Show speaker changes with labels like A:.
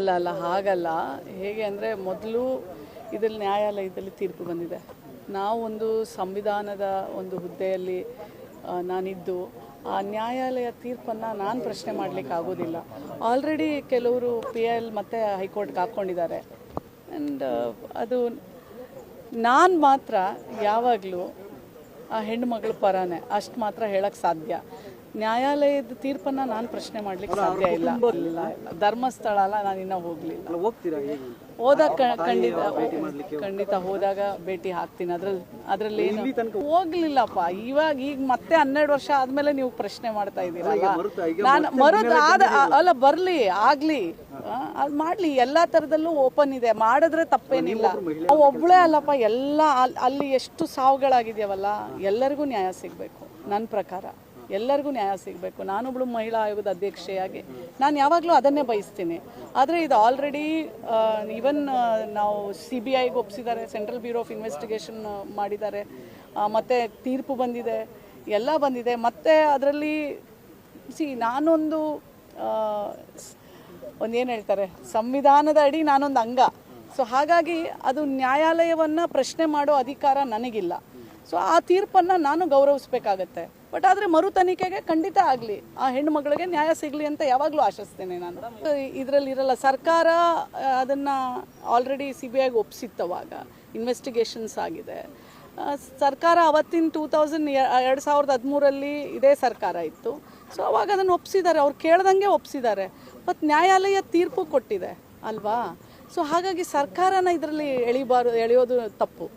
A: ಅಲ್ಲ ಅಲ್ಲ, ಹಾಗಲ್ಲ. ಹೇಗೆ ಅಂದರೆ ಮೊದಲು ಇದರಲ್ಲಿ ನ್ಯಾಯಾಲಯದಲ್ಲಿ ತೀರ್ಪು ಬಂದಿದೆ. ನಾವು ಒಂದು ಸಂವಿಧಾನದ ಒಂದು ಹುದ್ದೆಯಲ್ಲಿ ನಾನಿದ್ದು, ಆ ನ್ಯಾಯಾಲಯ ತೀರ್ಪನ್ನು ನಾನು ಪ್ರಶ್ನೆ ಮಾಡಲಿಕ್ಕೆ ಆಗೋದಿಲ್ಲ. ಆಲ್ರೆಡಿ ಕೆಲವರು ಪಿ ಎಲ್ ಮತ್ತು ಹೈಕೋರ್ಟ್ಗೆ ಹಾಕ್ಕೊಂಡಿದ್ದಾರೆ. ಆ್ಯಂಡ್ ಅದು ನಾನು ಮಾತ್ರ ಯಾವಾಗಲೂ ಆ ಹೆಣ್ಣುಮಗಳ ಪರನೇ, ಅಷ್ಟು ಮಾತ್ರ ಹೇಳೋಕ್ಕೆ ಸಾಧ್ಯ. ನ್ಯಾಯಾಲಯದ ತೀರ್ಪನ್ನ ನಾನು ಪ್ರಶ್ನೆ ಮಾಡ್ಲಿಕ್ಕೆ ಸಾಧ್ಯ ಇಲ್ಲ. ಧರ್ಮಸ್ಥಳ ಅಲ್ಲ ನಾನು ಇನ್ನೂ ಹೋಗ್ಲಿಲ್ಲ.
B: ಹೋಗ್ತೀರಾ?
A: ಹೋದಾಗ ಖಂಡಿತ ಖಂಡಿತ ಹೋದಾಗ ಭೇಟಿ ಹಾಕ್ತೀನಿ. ಅದ್ರಲ್ಲಿ ಅದ್ರಲ್ಲಿ ಏನು ಹೋಗ್ಲಿಲ್ಲಪ್ಪ. ಇವಾಗ ಈಗ ಮತ್ತೆ ಹನ್ನೆರಡು ವರ್ಷ ಆದ್ಮೇಲೆ ನೀವು ಪ್ರಶ್ನೆ ಮಾಡ್ತಾ ಇದ್ದೀರಲ್ಲ. ನಾನು ಮರುದ ಆದ ಅಲ್ಲ ಬರ್ಲಿ ಆಗ್ಲಿ. ಅದು ಮಾಡ್ಲಿ. ಎಲ್ಲಾ ತರದಲ್ಲೂ ಓಪನ್ ಇದೆ. ಮಾಡಿದ್ರೆ ತಪ್ಪೇನಿಲ್ಲ. ಒಬ್ಳೆ ಅಲ್ಲಪ್ಪ. ಎಲ್ಲ ಅಲ್- ಅಲ್ಲಿ ಎಷ್ಟು ಸಾವುಗಳಾಗಿದೆಯವಲ್ಲ ಎಲ್ಲರಿಗೂ ನ್ಯಾಯ ಸಿಗಬೇಕು. ನನ್ನ ಪ್ರಕಾರ. ಎಲ್ಲರಿಗೂ ನ್ಯಾಯ ಸಿಗಬೇಕು. ನಾನೊಬ್ಳು ಮಹಿಳಾ ಆಯೋಗದ ಅಧ್ಯಕ್ಷೆಯಾಗಿ. ನಾನು ಯಾವಾಗಲೂ ಅದನ್ನೇ ಬಯಸ್ತೀನಿ. ಆದರೆ ಇದು ಆಲ್ರೆಡಿ ಈವನ್ ನಾವು ಸಿ ಬಿ ಐಗೆ ಒಪ್ಪಿಸಿದ್ದಾರೆ ಸೆಂಟ್ರಲ್ ಬ್ಯೂರೋ ಆಫ್ ಇನ್ವೆಸ್ಟಿಗೇಷನ್ ಮಾಡಿದ್ದಾರೆ. ಮತ್ತೆ ತೀರ್ಪು ಬಂದಿದೆ. ಎಲ್ಲ ಬಂದಿದೆ. ಮತ್ತೆ ಅದರಲ್ಲಿ ಸಿ ನಾನೊಂದು ಒಂದು ಏನು ಹೇಳ್ತಾರೆ, ಸಂವಿಧಾನದ ಅಡಿ ನಾನೊಂದು ಅಂಗ. ಸೊ ಹಾಗಾಗಿ ಅದು ನ್ಯಾಯಾಲಯವನ್ನು ಪ್ರಶ್ನೆ ಮಾಡೋ ಅಧಿಕಾರ ನನಗಿಲ್ಲ. ಸೊ ಆ ತೀರ್ಪನ್ನು ನಾನು ಗೌರವಿಸ್ಬೇಕಾಗತ್ತೆ. ಬಟ್ ಆದರೆ ಮರು ತನಿಖೆಗೆ ಖಂಡಿತ ಆಗಲಿ. ಆ ಹೆಣ್ಣು ಮಗಳಿಗೆ ನ್ಯಾಯ ಸಿಗಲಿ ಅಂತ ಯಾವಾಗಲೂ ಆಶಿಸ್ತೇನೆ ನಾನು. ಇದರಲ್ಲಿ ಇರಲ್ಲ ಸರ್ಕಾರ ಅದನ್ನು ಆಲ್ರೆಡಿ ಸಿ ಬಿ ಐಗೆ ಇನ್ವೆಸ್ಟಿಗೇಷನ್ಸ್ ಆಗಿದೆ. ಸರ್ಕಾರ ಅವತ್ತಿನ ಟೂ ತೌಸಂಡ್ ಎರಡು ಸಾವಿರದ ಹದಿಮೂರಲ್ಲಿ ಇದೇ ಸರ್ಕಾರ ಇತ್ತು. ಸೊ ಅವಾಗ ಅದನ್ನು ಒಪ್ಸಿದ್ದಾರೆ, ಅವ್ರು ಕೇಳ್ದಂಗೆ ಒಪ್ಸಿದ್ದಾರೆ. ಮತ್ತು ನ್ಯಾಯಾಲಯ ತೀರ್ಪು ಕೊಟ್ಟಿದೆ, ಅಲ್ವಾ? ಸೊ ಹಾಗಾಗಿ ಸರ್ಕಾರನ ಇದರಲ್ಲಿ ಎಳಿಬಾರ್ದು ಎಳೆಯೋದು ತಪ್ಪು.